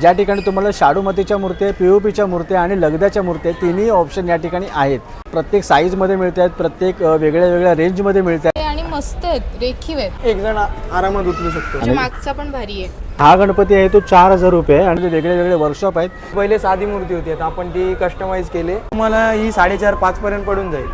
ज्या ठिकाणी तुम्हाला शाडू मातीच्या मूर्ती पी ओ पीच्या मूर्त्या आणि लगद्याच्या मूर्त्या तिन्ही ऑप्शन या ठिकाणी आहेत. प्रत्येक साईजमध्ये मिळत आहेत प्रत्येक वेगळ्या वेगळ्या रेंजमध्ये मिळत आहेत. आणि मस्त आहेत रेखीव आहेत. एक जण आरामात उचलू शकतो. मागचा पण भारी आहे. हा गणपती आहे तो चार हजार रुपये आहे आणि ते वेगळे वेगळे वर्कशॉप आहेत. पहिले साधी मूर्ती होती आता आपण ती कस्टमाइज केली. तुम्हाला ही साडेचार पाच पर्यंत पडून जाईल.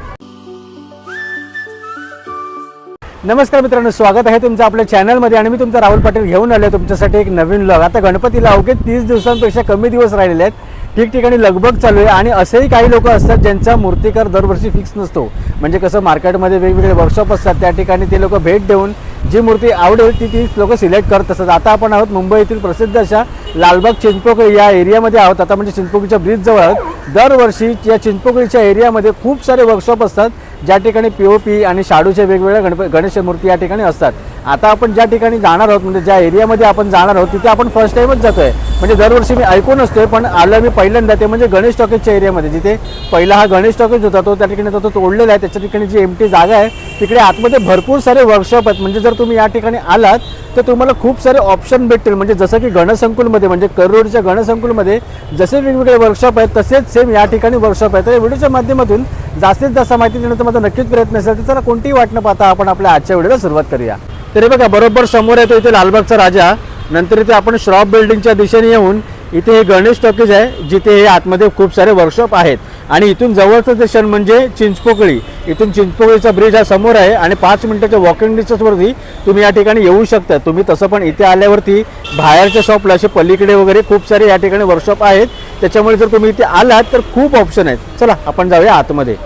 नमस्कार मित्रांनो स्वागत आहे तुमचं आपल्या चॅनलमध्ये आणि मी तुमचा राहुल पाटील घेऊन आलो आहे तुमच्यासाठी एक नवीन लॉग आता गणपतीला अवघे तीस दिवसांपेक्षा कमी दिवस राहिलेले आहेत. ठिकठिकाणी लगबग चालू आहे आणि असेही काही लोक असतात ज्यांचा मूर्तिकार दरवर्षी फिक्स नसतो. म्हणजे कसं मार्केटमध्ये वेगवेगळे वर्कशॉप असतात त्या ठिकाणी ते लोक भेट देऊन जी मूर्ती आवडेल ती ती लोक सिलेक्ट करत असतात. आता आपण आहोत मुंबईतील प्रसिद्ध अशा लालबाग चिंचपोकळी या एरियामध्ये आहोत. आता म्हणजे चिंचपोकळीच्या ब्रिजजवळ आहोत. दरवर्षी या चिंचपोकळीच्या एरियामध्ये खूप सारे वर्कशॉप असतात ज्या ठिकाणी पी ओ पी आणि शाडूच्या वेगवेगळ्या गणप गणेश मूर्ती या ठिकाणी असतात. आता आपण ज्या ठिकाणी जाणार आहोत म्हणजे ज्या एरियामध्ये आपण जाणार आहोत तिथे आपण फर्स्ट टाईमच आहे म्हणजे दरवर्षी मी ऐकून असतोय पण आलं मी पहिल्यांदा ते म्हणजे गणेश टॉकीजच्या एरियामध्ये जिथे पहिला हा गणेश टॉकीज होता तो त्या ठिकाणी तो तोडलेला आहे त्याच्या ठिकाणी जी एमटी जागा आहे तिकडे आतमध्ये भरपूर सारे वर्कशॉप आहेत. म्हणजे जर तुम्ही या ठिकाणी आलात तर तुम्हाला खूप सारे ऑप्शन भेटतील. म्हणजे जसं की गणसंकुलमध्ये म्हणजे करोडच्या गणसंकुलमध्ये जसे वेगवेगळे वर्कशॉप आहेत तसेच सेम या ठिकाणी वर्कशॉप आहेत. तर या व्हिडिओच्या माध्यमातून जास्तीत जास्त माहिती देण्याचा माझा नक्कीच प्रयत्न असेल. तर त्याला कोणतीही वाट न पाहता आपण आपल्या आजच्या व्हिडिओला सुरुवात करूया. तरी बघा बरोबर समोर येतो इथे लालबागचा राजा. नंतर इथे आपण श्रॉप बिल्डिंगच्या दिशेने येऊन इथे हे गणेश टॉकीज आहे जिथे हे आतमध्ये खूप सारे वर्कशॉप आहेत. आणि इथून जवळचं स्टेशन म्हणजे चिंचपोकळी. इथून चिंचपोकळीचा ब्रिज हा समोर आहे आणि पाच मिनिटाच्या वॉकिंग डिस्टन्सवरती तुम्ही या ठिकाणी येऊ शकता. तुम्ही तसं पण इथे आल्यावरती बाहेरच्या शॉपला असे पलीकडे वगैरे खूप सारे या ठिकाणी वर्कशॉप आहेत. त्याच्यामुळे जर तुम्ही इथे आलात तर खूप ऑप्शन आहेत. चला आपण जाऊया आतमध्ये.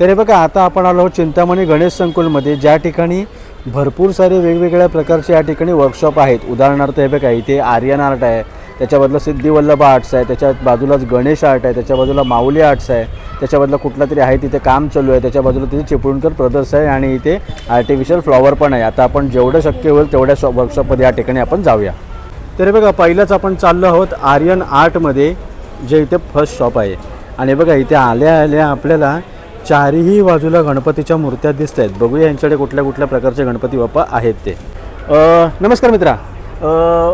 तर हे बघा आता आपण आलो चिंतामणी गणेश संकुलमध्ये ज्या ठिकाणी भरपूर सारे वेगवेगळ्या प्रकारचे या ठिकाणी वर्कशॉप आहेत. उदाहरणार्थ हे बघा इथे आर्यन आर्ट आहे त्याच्याबद्दल सिद्धिवल्लभ आर्ट्स आहे त्याच्या बाजूलाच गणेश आर्ट आहे त्याच्या बाजूला माऊली आर्ट्स आहे त्याच्या बाजूला कुठला तरी आहे तिथे काम चालू आहे त्याच्या बाजूला तिथे चिपळूणकर प्रदर्श आहे आणि इथे आर्टिफिशियल फ्लॉवर पण आहे. आता आपण जेवढं शक्य होईल तेवढ्या शॉप वर्कशॉपमध्ये या ठिकाणी आपण जाऊया. तर बघा पहिलंच आपण चाललो आहोत आर्यन आर्टमध्ये जे इथे फर्स्ट शॉप आहे. आणि बघा इथे आल्या आल्या आपल्याला चारही बाजूला गणपतीच्या मूर्त्या दिसत आहेत बघूया यांच्याकडे कुठल्या कुठल्या प्रकारचे गणपती बाप्पा आहेत ते. नमस्कार मित्रा.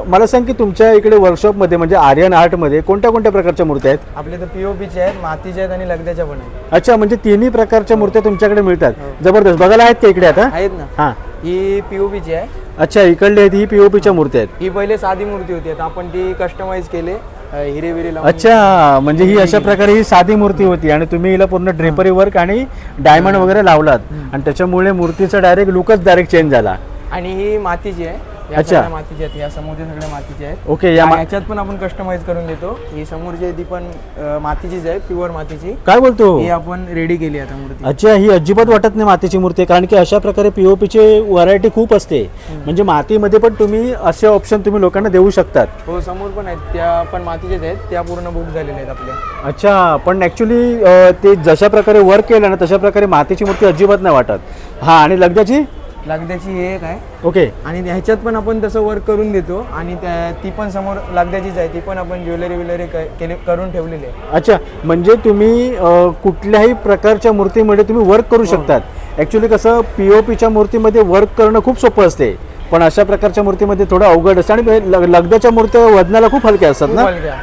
मला सांग की तुमच्या इकडे वर्कशॉपमध्ये म्हणजे आर्यन आर्टमध्ये कोणत्या कोणत्या प्रकारच्या मूर्त्या आहेत? आपले तर पीओपीचे आहेत मातीचे आहेत आणि लगद्याच्या पण आहेत. अच्छा म्हणजे तिन्ही प्रकारच्या मूर्त्या तुमच्याकडे मिळतात. जबरदस्त. बघायला आहेत का इकडे आता? आहेत ना. हां. ही पीओपीची आहे. अच्छा इकडले आहेत ही पी ओ पीच्या मूर्त्या आहेत. ही पहिले साधी मूर्ती होती. आता आपण ती कस्टमाइज केले. लावून अच्छा म्हणजे ही अशा प्रकारे ही साधी मूर्ती होती आणि तुम्ही हिला पूर्ण ड्रेपरी वर्क आणि डायमंड वगैरे लावलात. आणि त्याच्यामुळे मूर्तीचा डायरेक्ट लुकच डायरेक्ट चेंज झाला. आणि ही मातीची आहे या अच्छा. सगळ्या मातीची आहेत या समोरच्या सगळ्या मातीचे आहेत. ओके या मा- याच्यात पण आपण कस्टमाइज करून देतो. ही समोरची आहे ती पण अ, मातीचीच आहे प्युअर मातीची. काय बोलतो? ही आपण रेडी केली आता मूर्ती. अच्छा ही अजिबात वाटत नाही मातीची मूर्ती आहे. कारण की अशा प्रकारे पीओपीची व्हरायटी खूप असते. म्हणजे मातीमध्ये पण तुम्ही असे ऑप्शन तुम्ही लोकांना देऊ शकतात. हो समोर पण आहेत त्या पण मातीच्याच आहेत त्या पूर्ण बुक झालेल्या आहेत आपल्या. अच्छा पण ॲक्च्युली ते जशा प्रकारे वर्क केलं ना तशा प्रकारे मातीची मूर्ती अजिबात नाही वाटत. हा आणि लगद्याची लगद्याची ही एक आहे. ओके. आणि ह्याच्यात पण आपण तसं वर्क करून देतो. आणि त्या ती पण समोर लगद्याचीच आहे. ती पण आपण ज्वेलरी विलरी केली करून ठेवलेली आहे. अच्छा. म्हणजे तुम्ही अ, कुठल्याही प्रकारच्या मूर्तीमध्ये तुम्ही वर्क करू शकतात. ॲक्च्युली कसं पी ओ पीच्या मूर्तीमध्ये वर्क करणं खूप सोपं असते. पण अशा प्रकारच्या मूर्तीमध्ये थोडं अवघड असतं. आणि लग- लगद्याच्या मूर्त्या वजनाला खूप हलक्या असतात खूप ना? हलक्या.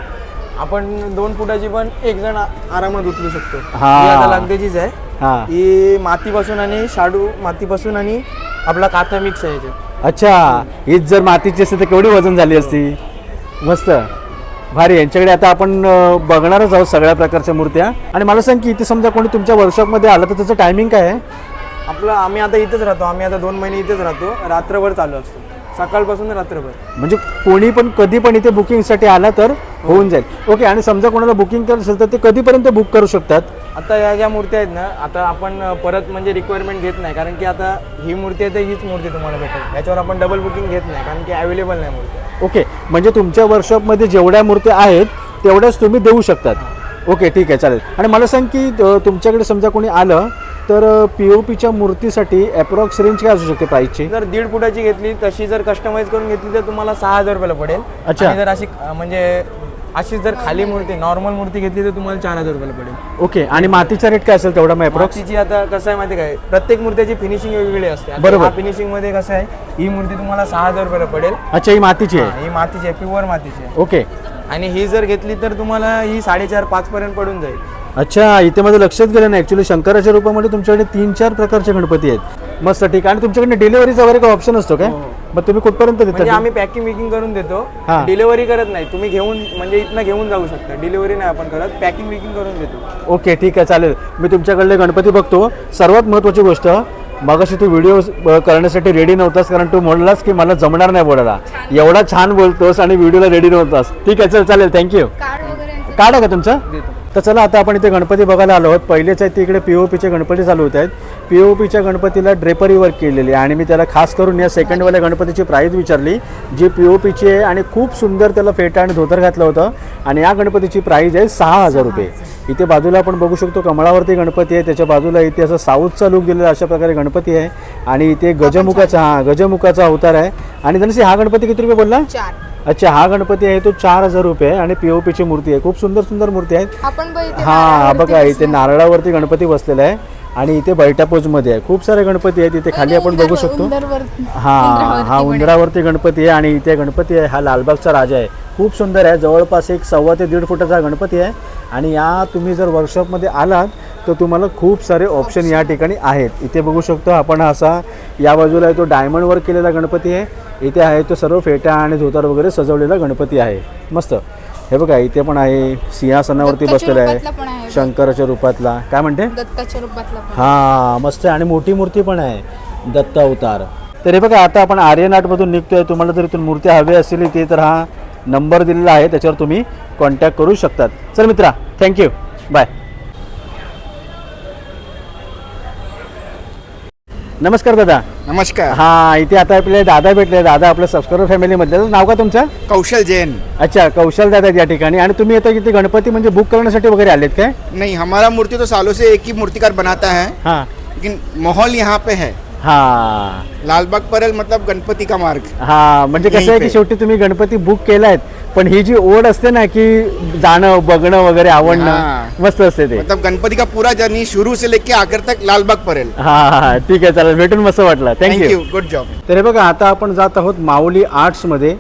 आपण दोन फुटाची पण एक जण आरामात उचलू शकतो. हा. ही आता लगद्याचीच आहे. हां. ही मातीपासून आणि शाडू मातीपासून आणि आपला काथा मिक्स आहे याच्यात. अच्छा. हीच जर मातीची असते तर केवढी वजन झाली असती? मस्त. भारी. यांच्याकडे आता आपण अ, बघणारच आहोत सगळ्या प्रकारच्या मूर्त्या. आणि मला सांग की इथे समजा कोणी तुमच्या वर्कशॉपमध्ये आलं तर त्याचं टायमिंग काय आहे? आपलं आम्ही आता इथेच राहतो. आम्ही आता दोन महिने इथेच राहतो. रात्रभर चालू असतो. सकाळपासून रात्रभर. म्हणजे कोणी पण कधी पण इथे बुकिंगसाठी आला तर होऊन जाईल. ओके आणि समजा कोणाला बुकिंग करायचं असेल तर ते कधीपर्यंत बुक करू शकतात? आता या ज्या मूर्त्या आहेत ना आता आपण परत म्हणजे रिक्वायरमेंट घेत नाही कारण की आता ही मूर्ती आहे तर हीच मूर्ती तुम्हाला भेटेल. याच्यावर आपण डबल बुकिंग घेत नाही कारण की अवेलेबल नाही मूर्ती. ओके म्हणजे तुमच्या वर्कशॉपमध्ये जेवढ्या मूर्त्या आहेत तेवढ्याच तुम्ही देऊ शकतात. ओके ठीक आहे चालेल. आणि मला सांग की तुमच्याकडे समजा कोणी आलं तर पी ओ पीच्या मूर्तीसाठी अप्रॉक्स रेंज काय असू शकते प्राईसची जर दीड फुटाची घेतली तशी जर कस्टमाइज करून घेतली तर तुम्हाला सहा हजार रुपयाला पडेल. अच्छा. जर अशी म्हणजे अशीच जर खाली मूर्ती नॉर्मल मूर्ती घेतली तर तुम्हाला चार हजार रुपयाला पडेल. ओके आणि मातीचा रेट काय असेल तेवढा मग अप्रॉक्स मातीची आता कसं आहे माहिती काय? प्रत्येक मूर्त्याची फिनिशिंग वेगवेगळी असते. बरोबर. फिनिशिंगमध्ये कसं आहे ही मूर्ती तुम्हाला सहा हजार रुपयाला पडेल. अच्छा ही मातीची हा, आहे. ही मातीची आहे प्युअर मातीची आहे. ओके. आणि ही जर घेतली तर तुम्हाला ही साडेचार पाच पर्यंत पडून जाईल. अच्छा इथे माझं लक्षात गेलं नाही. ॲक्च्युली शंकराच्या रूपामध्ये तुमच्याकडे तीन चार प्रकारचे गणपती आहेत. मस्त ठीक आहे. आणि तुमच्याकडे डिलिव्हरीचा वगैरे काही ऑप्शन असतो काय? मग तुम्ही कुठपर्यंत म्हणजे देता आम्ही पॅकिंग विकिंग करून देतो. हा. डिलिव्हरी करत नाही. तुम्ही घेऊन म्हणजे इथनं घेऊन जाऊ शकता. डिलिव्हरी नाही आपण करत. पॅकिंग विकिंग करून देतो. ओके ठीक आहे चालेल. मी तुमच्याकडले गणपती बघतो. सर्वात महत्त्वाची गोष्ट मगाशी तू व्हिडिओ करण्यासाठी रेडी नव्हतास कारण तू म्हणलास की मला जमणार नाही बोलायला. एवढा छान बोलतोस आणि व्हिडिओला रेडी नव्हतास. ठीक आहे चल चालेल. थँक्यू कार्ड वगैरे कार्ड आहे का तुमचं? तर चला आता आपण इथे गणपती बघायला आलो आहोत. पहिलेच आहेत तिकडे पी ओ पीचे गणपती चालू होत आहेत. पी ओ पीच्या गणपतीला ड्रेपरी वर्क केलेली आहे आणि मी त्याला खास करून या सेकंडवाल्या गणपतीची प्राईज विचारली जी पी ओ पीची आहे आणि खूप सुंदर त्याला फेटा आणि धोतर घातलं होतं. आणि या गणपतीची प्राईज आहे सहा हजार रुपये. इथे बाजूला आपण बघू शकतो कमळावरती गणपती आहे त्याच्या बाजूला इथे असं साऊथचा लुक दिलेला अशा प्रकारे गणपती आहे. आणि इथे गजमुखाचा हा गजमुखाचा अवतार आहे. आणि धनसी हा गणपती किती रुपये बोलला? चार. अच्छा हा गणपती आहे तो चार हजार रुपये आहे आणि पीओपीची मूर्ती आहे. खूप सुंदर सुंदर मूर्ती आहेत आपण हा बघा इथे. नारळावरती गणपती बसलेला आहे आणि इथे बैठा पोजमध्ये आहे. खूप सारे गणपती आहेत इथे खाली आपण बघू शकतो. हा हा. उंदरावरती गणपती आहे आणि इथे गणपती आहे हा लालबागचा राजा आहे. खूप सुंदर आहे जवळपास एक सव्वा ते दीड फुटाचा गणपती आहे. आणि या तुम्ही जर वर्कशॉपमध्ये आलात तर तुम्हाला खूप सारे ऑप्शन या ठिकाणी आहेत. इथे बघू शकतो आपण असा या बाजूला आहे तो डायमंड वर्क केलेला गणपती आहे. इथे आहे तो सर्व फेटा आणि धोतर वगैरे सजवलेला गणपती आहे. मस्त. हे बघा इथे पण आहे सिंहासनावरती बसलेला आहे. शंकराच्या रूपातला. काय म्हणते? दत्ताच्या रूपातला पण. हा मस्त आहे. आणि मोठी मूर्ती पण आहे. दत्त अवतार. तर हे बघा आता आपण आर्यनाटमधून निघतोय. तुम्हाला जर इथून मूर्ती हवी असतील इथे तर हा नंबर दिलेला आहे. त्याच्यावर तुम्ही कॉन्टॅक्ट करू शकतात. चल मित्रा थँक्यू बाय नमस्कार दादा. नमस्कार. हा इथे आता आपले दादा भेटले. दादा आपल्या सबस्क्रायबर फॅमिलीमधले तर नाव का तुमचं? कौशल जैन. अच्छा कौशल दादा या ठिकाणी. आणि तुम्ही आता इथे गणपती म्हणजे बुक करण्यासाठी वगैरे आलेत काय? नहीं हमारा मूर्ति तो सालों से एक ही मूर्तिकार बनाता है हां. लेकिन माहौल यहाँ पे है। हां. लालबाग परल मतलब गणपति का मार्ग। हा म्हणजे कसं आहे यहीं की पे. शेवटी तुम्ही गणपती बुक केलायत पण ही जी ओढ असते ना की जाणं बघणं वगैरे आवडणं हा. मस्त असते ते. मतलब गणपति का पूरा जर्नी शुरू से लेके आखिर तक लालबाग परल हा हा हा. ठीक आहे चालेल. भेटून मस्त वाटलं. Thank thank you you good job तर हे बघा आता आपण जात आहोत माऊली आर्ट्समध्ये अ,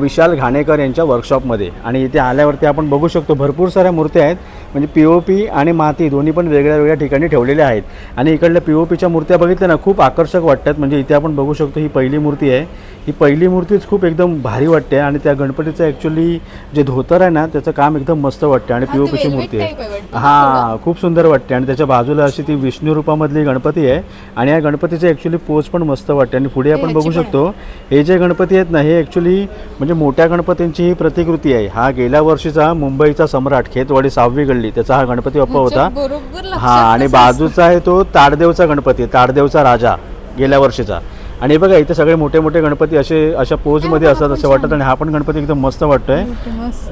विशाल घाणेकर यांच्या वर्कशॉपमध्ये आणि इथे आल्यावरती आपण बघू शकतो भरपूर साऱ्या मूर्त्या आहेत. म्हणजे पी ओ पी आणि माती दोन्ही पण वेगळ्या वेगळ्या ठिकाणी ठेवलेल्या आहेत. आणि इकडल्या पी ओ पीच्या मूर्त्या बघितल्या ना खूप आकर्षक वाटतात. म्हणजे इथे आपण बघू शकतो ही पहिली मूर्ती आहे. ही पहिली मूर्तीच खूप एकदम भारी वाटते आणि त्या गणपतीचं ॲक्च्युली जे धोतर आहे ना त्याचं काम एकदम मस्त वाटते आणि पी ओ पीची मूर्ती आहे. हां खूप सुंदर वाटते आणि त्याच्या बाजूला अशी ती विष्णू रूपामधली गणपती आहे. आणि या गणपतीचे ॲक्च्युली पोच पण मस्त वाटते. आणि पुढे आपण बघू शकतो हे जे गणपती आहेत ना हे ॲक्च्युली म्हणजे मोठ्या गणपतींची ही प्रतिकृती आहे. हा गेल्या वर्षीचा मुंबईचा सम्राट खेतवाडी सहावी गल्ली त्याचा हा गणपती बाप्पा होता. बरोबर लक्षात हा आणि बाजूचा आहे तो ताडदेवचा गणपती ताडदेवचा राजा गेल्या वर्षीचा. आणि हे बघा इथे सगळे मोठे मोठे गणपती असे अशा पोजमध्ये असतात असं वाटतात आणि हा पण गणपती एकदम मस्त वाटतोय.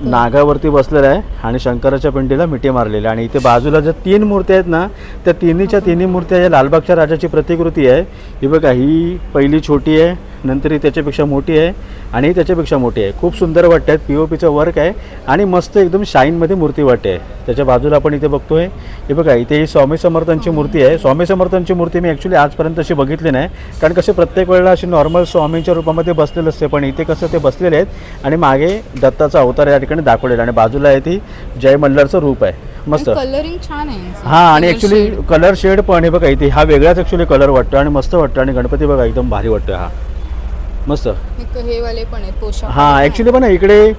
नागावरती बसलेला आहे आणि शंकराच्या पिंडीला मिठी मारलेली आहे. आणि इथे बाजूला ज्या तीन मूर्त्या आहेत ना त्या तिन्हीच्या तिन्ही मूर्त्या या लालबागच्या राजाची प्रतिकृती आहे. ही बघा ही पहिली छोटी आहे नंतर ही त्याच्यापेक्षा मोठी आहे. आणि त्याच्यापेक्षा मोठी आहे. खूप सुंदर वाटत. आहेत पी ओ पीचं वर्क आहे आणि मस्त एकदम शाईनमध्ये मूर्ती वाटते. त्याच्या बाजूला आपण इथे बघतोय. हे बघा इथे ही स्वामी समर्थांची मूर्ती आहे. स्वामी समर्थांची मूर्ती मी ॲक्च्युली आजपर्यंत अशी बघितली नाही. कारण कसे प्रत्येक वेळेला अशी नॉर्मल स्वामींच्या रूपामध्ये बसलेलं असते पण इथे कसं ते बसलेले आहेत आणि मागे दत्ताचा अवतार या ठिकाणी दाखवलेला आणि बाजूला आहे ती जय मल्हारचं रूप आहे. मस्त. कलरिंग छान आहे. हा आणि ॲक्च्युली. कलर शेड पण हे बघा इथे हा वेगळाच ॲक्च्युली कलर वाटतो आणि मस्त वाटतो. आणि गणपती बघा एकदम भारी वाटतो हा. मस्त. हे वाले पण आहेत पोशाख हा ॲक्च्युली पण इकडे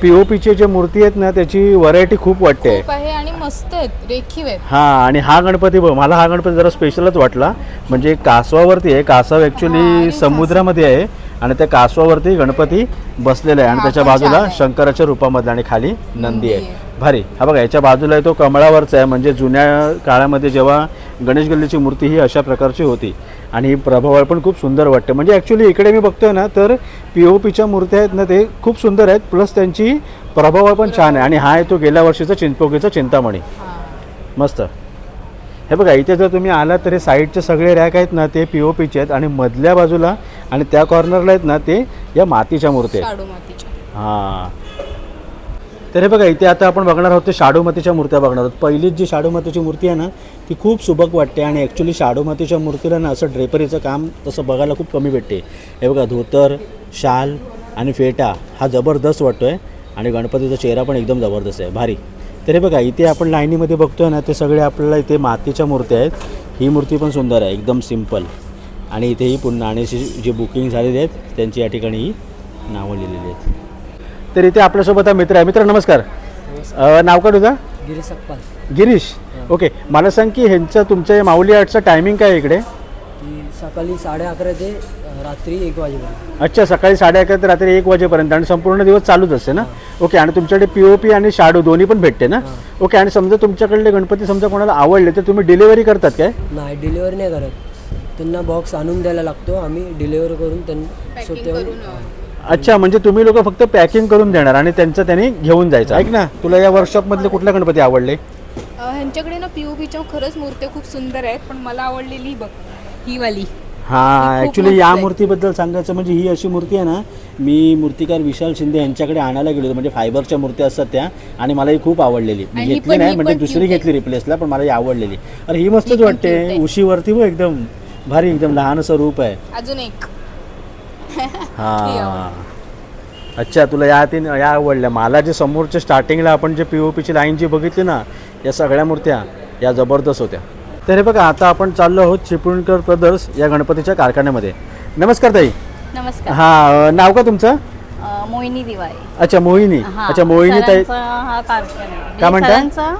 पी ओ पीचे जे मूर्ती आहेत ना त्याची व्हरायटी खूप वाटते. खूप आहे आणि मस्त आहेत रेखीव आहेत. हा आणि हा गणपती बघ मला हा गणपती जरा स्पेशलच वाटला. म्हणजे कासवावरती आहे कासव ॲक्च्युली आणि समुद्रामध्ये आहे आणि त्या कासवावरती गणपती बसलेला आहे आणि त्याच्या बाजूला. शंकराच्या रूपामध्ये आणि खाली नंदी आहे. भारी. हा बघा याच्या बाजूला आहे तो कमळावरचा आहे. म्हणजे जुन्या काळामध्ये जेव्हा गणेश गल्लीची मूर्ती ही अशा प्रकारची होती. आणि प्रभावळ पण खूप सुंदर वाटते. म्हणजे ॲक्च्युली इकडे मी बघतोय ना तर पी ओ पीच्या मूर्त्या आहेत ना ते खूप सुंदर आहेत प्लस त्यांची प्रभावळ पण छान आहे. आणि हा आहे तो गेल्या वर्षीचा चिंचपोकीचा चिंतामणी. मस्त. हे बघा इथे जर तुम्ही आलात तर हे साईडचे सगळे रॅक आहेत ना ते पी ओ पीचे आहेत आणि मधल्या बाजूला आणि त्या कॉर्नरला आहेत ना ते या मातीच्या मूर्ती आहेत. हां. तर हे बघा इथे आता आपण बघणार आहोत ते शाडूमातीच्या मूर्त्या बघणार आहोत. पहिलीच जी शाडूमातीची मूर्ती आहे ना ती खूप सुबक वाटते आणि ॲक्च्युली शाडूमातीच्या मूर्तीला ना असं ड्रेपरीचं काम तसं बघायला खूप कमी भेटते. हे बघा धोतर शाल आणि फेटा हा जबरदस्त वाटतो आहे आणि गणपतीचा चेहरा पण एकदम जबरदस्त आहे भारी. तर हे बघा इथे आपण लाईनीमध्ये बघतोय ना ते सगळे आपल्याला इथे मातीच्या मूर्त्या आहेत. ही मूर्ती पण सुंदर आहे एकदम सिंपल आणि इथेही पुन्हा आणि जी बुकिंग झालेली आहेत त्यांची या ठिकाणी ही नावं लिहिलेली आहेत. तर इथे आपल्यासोबत हा मित्र आहे. मित्र नमस्कार. अ, नाव का तुझं? गिरीश अप्पा गिरीश? ओके. मला सांग की ह्यांचं तुमच्या या माऊली आर्टचं टायमिंग काय आहे इकडे? ती सकाळी साडे अकरा ते अ, रात्री एक वाजेपर्यंत. अच्छा सकाळी साडे अकरा ते रात्री एक वाजेपर्यंत. आणि संपूर्ण दिवस चालूच असते ना? ओके आणि तुमच्याकडे पी ओ पी आणि शाडू दोन्ही पण भेटते ना? ओके आणि समजा तुमच्याकडले गणपती समजा कोणाला आवडले तर तुम्ही डिलिव्हरी करतात काय? नाही डिलिव्हरी नाही करत. त्यांना बॉक्स आणून द्यायला लागतो. आम्ही डिलिव्हरी करून त्यांना अच्छा म्हणजे तुम्ही लोक फक्त पॅकिंग करून देणार आणि त्यांचं त्यांनी घेऊन जायचं. ऐक ना तुला या वर्कशॉपमधले कुठले गणपती आवडले? अं, ह्यांच्याकडे ना पी ओ पीच्या खरंच मूर्त्या खूप सुंदर आहेत पण मला आवडलेली ही बघ ही वाली. हा खूप ऍक्च्युली मस्त या आहे. मूर्तीबद्दल सांगायचं म्हणजे ही अशी मूर्ती आहे ना मी मूर्तिकार विशाल शिंदे यांच्याकडे आणायला गेलो होतो म्हणजे फायबरच्या मूर्त्या असतात त्या आणि मला ही खूप आवडलेली. मी आणि ही घेतली पण- नाही ही म्हणजे पण दुसरी cute आहे. घेतली रिप्लेसला पण मला ही आवडलेली. अरे ही मस्तच ही पण वाटते cute आहे. उशीवरती बघ एकदम. भारी एकदम लहानसं रूप आहे. अजून एक. हा. अच्छा तुला या तीन या आवडल्या. मला जे समोरच्या स्टार्टिंगला आपण जे पी ओ पीची लाईन जी बघितली ना या सगळ्या मूर्त्या या जबरदस्त होत्या. तर हे बघा आता आपण चाललो आहोत चिपळूणकर ब्रदर्स या गणपतीच्या कारखान्यामध्ये. नमस्कार ताई. नमस्कार. हा नाव का तुमचं? मोहिनी दिवाळी. अच्छा मोहिनी. अच्छा मोहिनी ताई. हा कारखाना. काय म्हणता? सरांचा अ,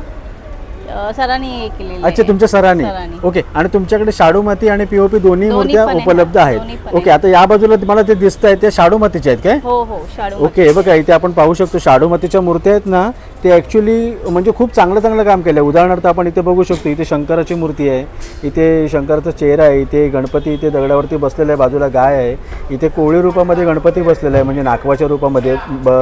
सरांनी हे केलेलं अच्छा. तुमच्या सरांनी सरांनी. ओके आणि तुमच्याकडे शाडू माती आणि पीओपी दोन्ही दोन्ही मूर्त्या पण आहे. उपलब्ध दोन्ही आहेत पण ओके. आता या बाजूला मला ते दिसत आहेत ते शाडू मातीचे आहेत काय हो हो शाडू ओके हे बघा इथे आपण पाहू शकतो शाडू मातीच्या मूर्त्या आहेत ना ते ॲक्च्युली म्हणजे खूप चांगलं चांगलं काम केलं आहे उदाहरणार्थ आपण इथे बघू शकतो इथे शंकराची मूर्ती आहे इथे शंकराचा चेहरा आहे इथे गणपती इथे दगडावरती बसलेला आहे बाजूला गाय आहे इथे कोळी रूपामध्ये गणपती बसलेला आहे म्हणजे नागवाच्या रूपामध्ये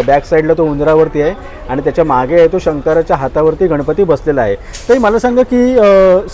बॅक साईडला तो उंदरावरती आहे आणि त्याच्यामागे आहे तो शंकराच्या हातावरती गणपती बसलेला आहे तर मला सांगा की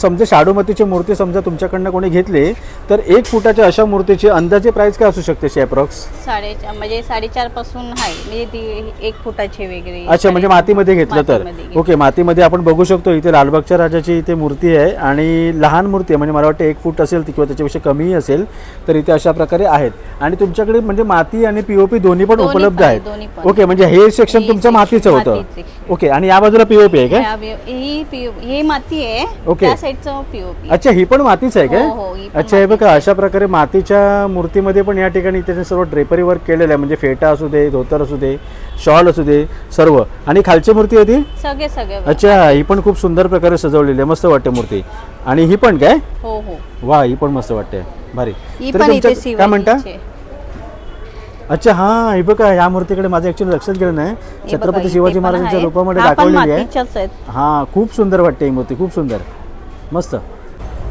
समजा शाडू मातीची मूर्ती समजा तुमच्याकडनं कोणी घेतली तर एक फुटाच्या अशा मूर्तीची अंदाजे प्राईस काय असू शकते शी अप्रॉक्स साडेचार म्हणजे साडेचारपासून आहे म्हणजे ती एक फुटाची वगैरे अच्छा म्हणजे मातीमध्ये घेतलं तर मातीमध्ये. ओके मातीमध्ये आपण बघू शकतो इथे लालबागच्या राजाची इथे मूर्ती आहे आणि लहान मूर्ती आहे म्हणजे मला वाटतं एक फूट असेल ती किंवा त्याच्यापेक्षा कमीही असेल तर इथे अशा प्रकारे आहेत आणि तुमच्याकडे म्हणजे माती आणि पीओपी दोन्ही पण दोन्ही उपलब्ध पण आहेत पण. ओके म्हणजे हे सेक्शन हे तुमचं section मातीचं होतं मातीचं. ओके आणि या बाजूला पीओपी आहे काय? वे- ही PO ही माती आहे. ओके. त्या साईडचं पीओपी अच्छा ही पण मातीच आहे काय? हो, हो, पण अच्छा हे बघा अशा प्रकारे मातीच्या मूर्तीमध्ये पण या ठिकाणी त्याने सर्व ड्रेपरी वर्क केलेलं आहे. म्हणजे फेटा असू दे धोतर असू दे शॉल असू दे सर्व. आणि खालची मूर्ती आहे ती? सगळे सगळे अच्छा ही पण खूप सुंदर प्रकारे सजवलेली आहे. मस्त वाटते मूर्ती. आणि ही पण काय? हो हो. वा ही पण मस्त वाटते. भारी. ही तरी पण तुमच्या- इथे काय म्हणता? आहे. अच्छा हा हे बघा या मूर्तीकडे माझं ऍक्च्युली लक्षच गेलं नाही. हे बघा, छत्रपती इथे शिवाजी पण महाराजांच्या. रूपामध्ये हा पण दाखवलेली आहे. आहेत. हा खूप सुंदर वाटते ही मूर्ती खूप सुंदर. मस्त.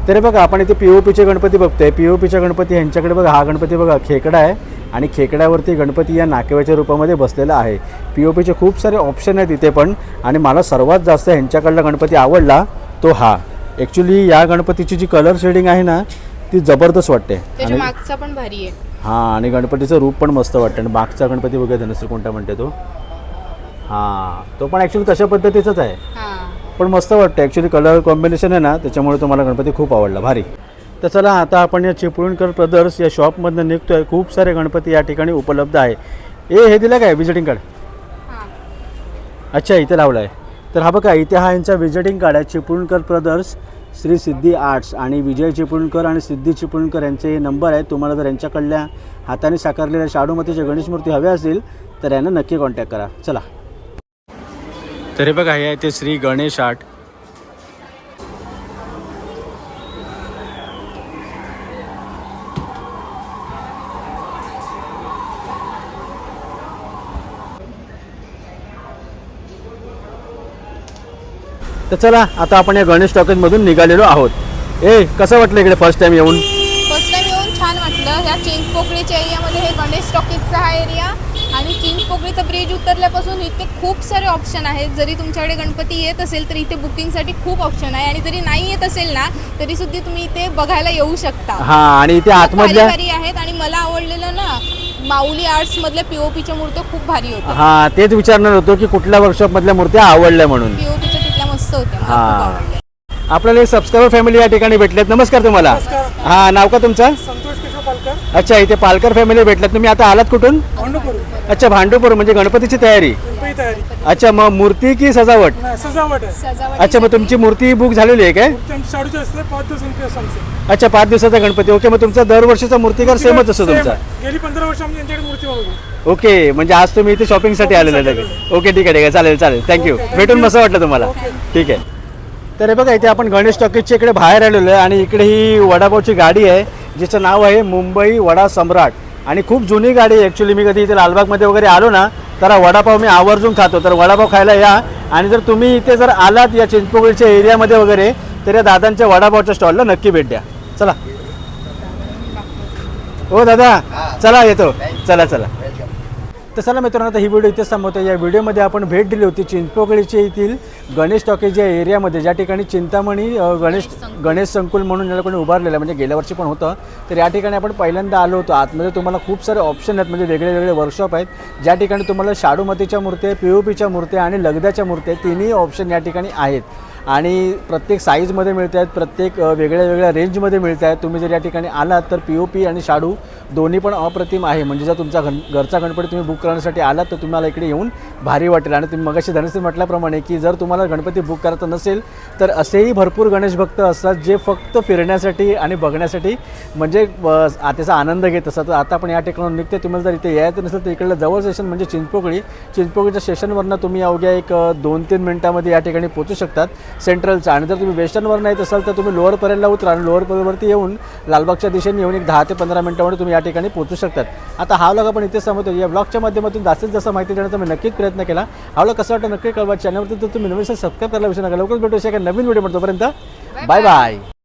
तरी बघा आपण इथे पी ओ पीचे गणपती बघतोय. पी ओ पीच्या गणपती ह्यांच्याकडे बघा हा गणपती बघा खेकडा आहे. आणि खेकड्यावरती गणपती या नाकेवाच्या रूपामध्ये बसलेला आहे. पी ओ पीचे खूप सारे ऑप्शन आहेत इथे पण. आणि मला सर्वात जास्त ह्यांच्याकडला गणपती आवडला तो हा. ॲक्च्युली या गणपतीची जी कलर शेडिंग आहे ना ती जबरदस्त वाटते. त्याच्या आणि मागचा पण भारी आहे. हां आणि गणपतीचं रूप पण मस्त वाटतं. आणि मागचा गणपती बघा धनश्री कोणता म्हणते तो. हां तो पण ॲक्च्युली तशा पद्धतीचाच आहे. हा. पण मस्त वाटतं. ॲक्च्युली कलर कॉम्बिनेशन आहे ना त्याच्यामुळे तुम्हाला गणपती खूप आवडला. भारी. तर चला आता आपण या चिपळूणकर ब्रदर्स या शॉपमधनं निघतो आहे खूप सारे गणपती या ठिकाणी उपलब्ध आहे. ए हे दिलं काय? विजिटिंग कार्ड अच्छा इथे लावलं आहे तर हा बघा इथे हा यांचा विजिटिंग कार्ड आहे. चिपळूणकर ब्रदर्स श्री सिद्धी आर्ट्स आणि विजय चिपळूणकर आणि सिद्धी चिपळूणकर यांचे हे नंबर आहेत. तुम्हाला जर यांच्याकडल्या हाताने साकारलेल्या शाडूमतीच्या गणेश मूर्ती हव्या असतील तर यांना नक्की कॉन्टॅक्ट करा. चला. तरी बघा हे आहे ते श्री गणेश आर्ट. तर चला आता आपण या गणेश टॉकीजमधून निघालेलो आहोत. ए कसं वाटलं इकडे फर्स्ट टाइम येऊन? फर्स्ट टाइम येऊन छान वाटलं. ह्या चिंचपोकळीच्या एरियामध्ये हे गणेश टॉकीजचा हा एरिया आणि चिंचपोकळीचा ब्रिज उतरल्यापासून इथे खूप सारे ऑप्शन आहेत. जरी तुमच्याकडे गणपती येत असेल तर इथे बुकिंगसाठी खूप ऑप्शन आहे. आणि जरी नाही येत असेल ना तरी सुद्धा तुम्ही इथे बघायला येऊ शकता. हा आणि इथे आतमधल्या भारी आहेत आणि मला आवडलेलं ना माऊली आर्ट्स मधल्या पीओपीच्या मूर्त्या खूप भारी होत्या. हा तेच विचारणार होतो की कुठल्या वर्कशॉप मधल्या मूर्त्या आवडल्या म्हणून. तिथल्या मस्त मला हा. आवडल्या आपल्याला एक सबस्क्रायबर फॅमिली या ठिकाणी भेटलेत. नमस्कार तुम्हाला. हा नाव का तुमचं? संतोष किशोर पालकर. अच्छा इथे पालकर फॅमिली भेटल्यात तुम्ही आता आलात कुठून? अच्छा भांडूपूर म्हणजे गणपतीची तयारी. गणपती तयारी. अच्छा मग मूर्ती की सजावट? नाही सजावट आहे. सजावट अच्छा मग तुमची मूर्ती बुक झालेली आहे काय? ते आमची साडूची असते पाच दिवस आमची असते आमचे. अच्छा पाच दिवसाचा गणपती. ओके मग तुमचा दरवर्षीचा मूर्तिकार सेमच असतो तुमचा. गेली पंधरा वर्ष आम्ही मूर्ती ओके म्हणजे आज तुम्ही इथे शॉपिंगसाठी आलेले आहे ओके ठीक आहे ठीक आहे. चालेल चालेल. थँक्यू भेटून मस्त वाटलं तुम्हाला. ठीक आहे. तर हे बघा इथे आपण गणेश टॉकीजच्या इकडे बाहेर आलेलो आहे आणि इकडे ही वडापावची गाडी आहे जिचं नाव आहे मुंबई वडा सम्राट. आणि खूप जुनी गाडी आहे. ॲक्च्युली मी कधी इथे लालबागमध्ये वगैरे आलो ना तर हा वडापाव मी आवर्जून खातो. तर वडापाव खायला या. आणि जर तुम्ही इथे जर आलात या चिंचपोकळीच्या एरियामध्ये वगैरे तर या दादांच्या वडापावच्या स्टॉलला नक्की भेट द्या. चला. हो दादा. चला येतो. चला चला. तर चला मित्रांनो आता ही व्हिडिओ इथेच थांबवतो. या व्हिडिओमध्ये आपण भेट दिली होती चिंचपोकळीच्या येथील गणेश टॉकीज या एरियामध्ये. ज्या ठिकाणी चिंतामणी गणेश गणेश संकुल म्हणून याला कोणी उभारलेलं म्हणजे गेल्या वर्षी पण होतं तर या ठिकाणी आपण पहिल्यांदा आलो होतो. आतमध्ये तुम्हाला खूप सारे ऑप्शन आहेत म्हणजे वेगळे वेगळे वर्कशॉप आहेत. ज्या ठिकाणी तुम्हाला शाडूमतीच्या मूर्त्या पी ओ पीच्या मूर्त्या आणि लगद्याच्या मूर्त्या तिन्ही ऑप्शन या ठिकाणी आहेत. आणि प्रत्येक साईजमध्ये मिळत आहेत प्रत्येक वेगळ्या वेगळ्या रेंजमध्ये मिळत आहेत तुम्ही जर या ठिकाणी आलात तर पी ओ पी आणि शाडू दोन्ही पण अप्रतिम आहे. म्हणजे जर तुमचा घन घरचा गणपती तुम्ही बुक करण्यासाठी आलात तर तुम्हाला इकडे येऊन भारी वाटेल. आणि तुम्ही मगाशी धनश्री म्हटल्याप्रमाणे की जर तुम्हाला गणपती बुक करायचा नसेल तर असेही भरपूर गणेश भक्त असतात जे फक्त फिरण्यासाठी आणि बघण्यासाठी म्हणजे त्याचा आनंद घेत असतात. तर आता आपण या ठिकाणी निघते तुम्हाला जर इथे यायचं नसेल तर इकडलं जवळ स्टेशन म्हणजे चिंचपोकळी. चिंचपोकळीच्या स्टेशनवरनं तुम्ही अवघ्या एक दोन तीन मिनिटामध्ये या ठिकाणी पोचू शकतात. सेंट्रलचं. आणि जर तुम्ही वेस्टर्नवर येत असाल तर तुम्ही लोअर परेलला उतरा आणि लोअर परेलवरती येऊन लालबागच्या दिशेने येऊन एक दहा ते पंधरा मिनिटामध्ये तुम्ही या ठिकाणी पोहोचू शकतात. आता हा व्लॉग आपण इथेच सांगतो या ब्लॉगच्या माध्यमातून जास्तीत जास्त माहिती देण्याचा मी नक्कीच प्रयत्न केला. हा व्लॉग कसा वाटतं नक्की कळवा. चॅनलवरती तर तुम्ही नवीन सबस्क्राईब करायला विषय नका. लवकरच भेटू शका नवीन व्हिडिओ तोपर्यंत बाय बाय